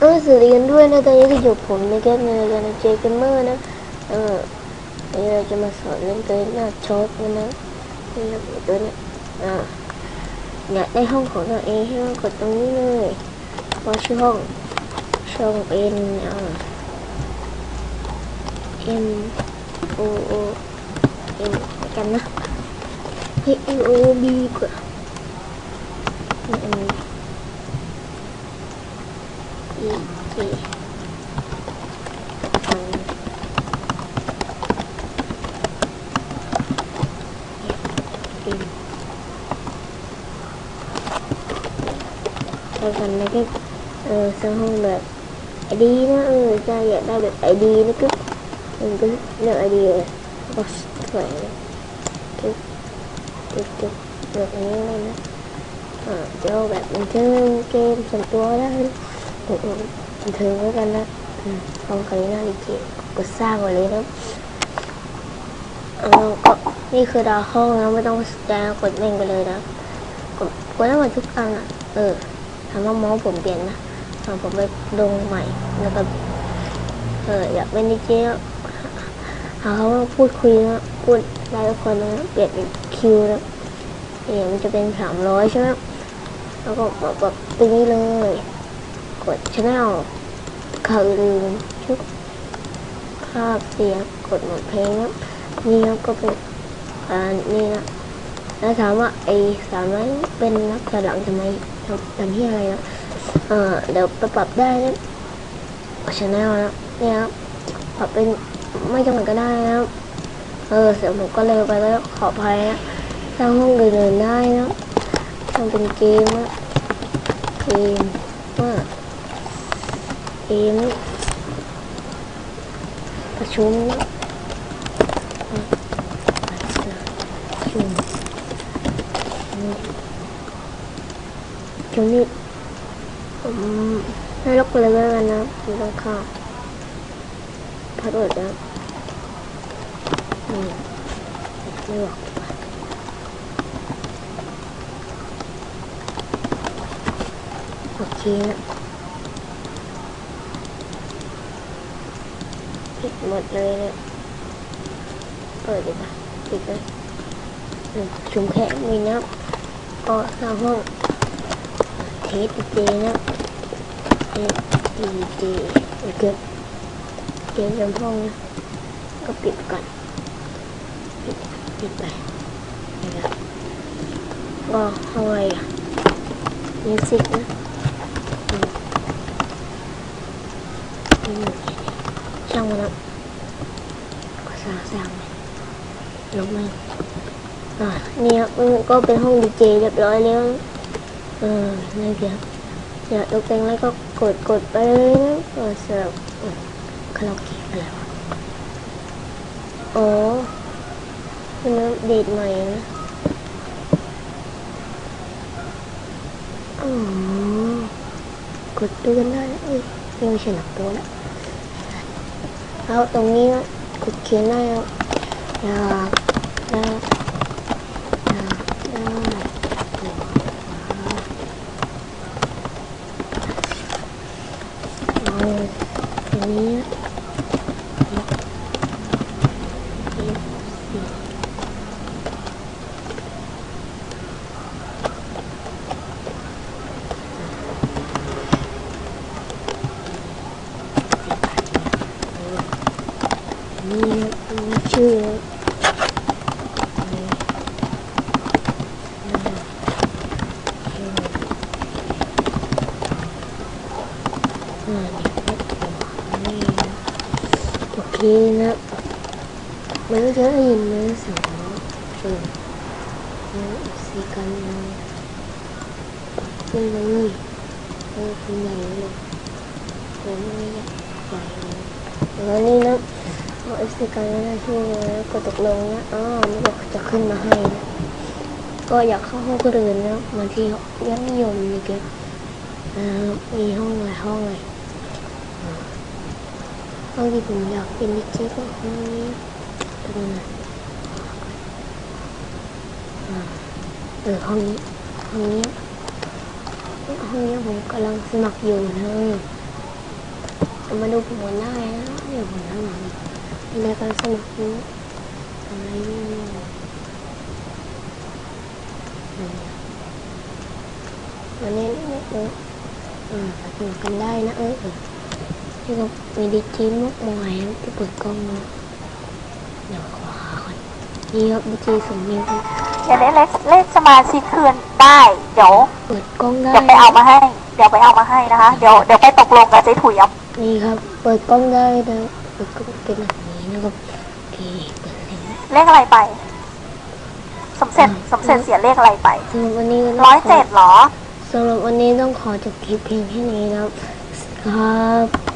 เออสวัสดีกันด้วยนะตอนนี้ก็อยู่ผมในเกมในรายการเจเกมเมอร์นะเออวันนี้เราจะมาสอนเล่นตัวหน้าช็อปกันนะนี่นะตัวเนี้ยอ่าอยากได้ห้องของตัวเองให้เรากดตรงนี้เลยว่าชื่อห้องช่องเป็นอ่า M O O M กันนะเฮ้ย M O B กว่านี่อันนี้ E T อันอินแล้วกันนะก็เออสร้างห้องแบบไอดีนะเออ จะอยากได้แบบไอดีนะก็มันก็เลือกไอดีเลยก็สวยเลยจุ๊บจุ๊บจุ๊บแบบนี้ เลยนะอ่าจะเอเทิงกมส่วนตัวได้นะโอ้โหบันเทิงแล้วกันนะอืมลองกันเลยนะดีเจกดสร้างไว้เลยนะเอาก็นี่คือดาวห้องนะไม่ต้องสแกนกดเล่นไปเลยนะกดกดได้หมดทุกอันอะ เออถามว่าเมาส์ผมเปลี่ยนนะอ่าผมไปลงใหม่แล้วก็เอออยากเป็นดีเจหาเขาว่าพูดคุยนะพูดได้ทุกคนนะเปลี่ยนเป็นคิวนะเนี่ยมันจะเป็นสามร้อยใช่ไหมแล้วก็กดกดตรงนี้เลย กดชแนลข่าวอื่นชุดภาพเสียงกดหมดเพลงนะนี่นะก็เป็นอ่านี่นะแล้วถามว่าไอ้สามร้อยเป็นนับถอยหลังทำไมทำทำที่อะไรนะเออเดี๋ยวไปปรับได้นะชแนลนะเนี่ยครับปรับเป็นไม่จำเป็นก็ได้นะเออเสียงผมก็เร็วไปแล้วขออภัยนะสร้างห้องอื่นๆได้นะทำเป็นเกมนะเกมว่า อ็มประชุมอะประชุมจุนี่ผมให้ลบเลยแล้วกันนะไม่ต้องเข้าพัดเวิร์ดนะนี่ไม่บอกโอเคนะ ปิดหมดเลยเนี่ย เปิดดีกว่าปิดเลยชุมแขกมีนะก็สร้าห้องเทสดีเจนะเทสดีเจโอเคเกมจำห้องนะก็ปิดก่อน ปิดปิดไปนะครับก็ห้องอะไรอะมิวสิกนะอืม อืมช่างมันนะก็สร้างสางไปลงมาอะเนี่ยมันก็เป็นห้องดีเจเรียบร้อยแล้วเออนี่เดียวอยากตกแต่งอะไรก็กดกดไปเลยนะก็สำหรับคาราโอเกะอะไรวะอ๋อมันอัปเดตใหม่นะอ๋อกดดูกันได้เอ้ยไม่ใช่หนักตัวแล้ว แล้วตรงนี้กดเขียนได้แล้วอยากได้อยากได้เอาตรงนี้นี่นะชื่อ โอเคนะมันจะได้ยินนะเสียงเออแล้วสีกันเลยขึ้นเลยเออขึ้นใหญ่เลยผมไม่ใหญ่เลยแล้วนี่นะเอาเอฟซีการหน้าที่นะกดตกลงนะอ๋อมันก็จะขึ้นมาให้นะก็อยากเข้าห้องคนอื่นนะบางทียอดนิยมนี่เก็บมีห้องหลายห้องเลยอ่า ห้องทีผมอยากเป็นดิเจก็ห้องนี้ตรงนั้นเออห้องนี้ห้องนี้ห้องนี้ผมกำลังสมัครอยู่นะมาดูผมได้นะเดี๋ยวผมทำอย่างนี้มีรายการสนุกนี้อะไรนี่ยวันนี้นี่เออเออสนุกกันได้นะเออ เออนี่ก็มีดีจีมุกมวยที่เปิดกล้องนะเดี๋ยวขอหาก่อนนี่ครับดีจีสมนิวอย่าเล่นเล็กเลขสมาชิกคืนได้ เดี๋ยวเปิดกล้องได้เดี๋ยวไปเอามาให้ เดี๋ยวไปเอามาให้นะคะ เดี๋ยวเดี๋ยวไปตกลงกับเจ๊ถุยเอานี่ครับ เปิดกล้องได้นะเปิดกล้องเป็นแบบนี้นะครับโอเคเปิดเลยนะเลขอะไรไป สมเสร็จสมเสร็จเสียเลขอะไรไปสำหรับวันนี้ก็ต้งร้อยขเจ็ดเหรอสำหรับวันนี้ต้องขอจบคลิปเพียงแค่นี้นะครับครับ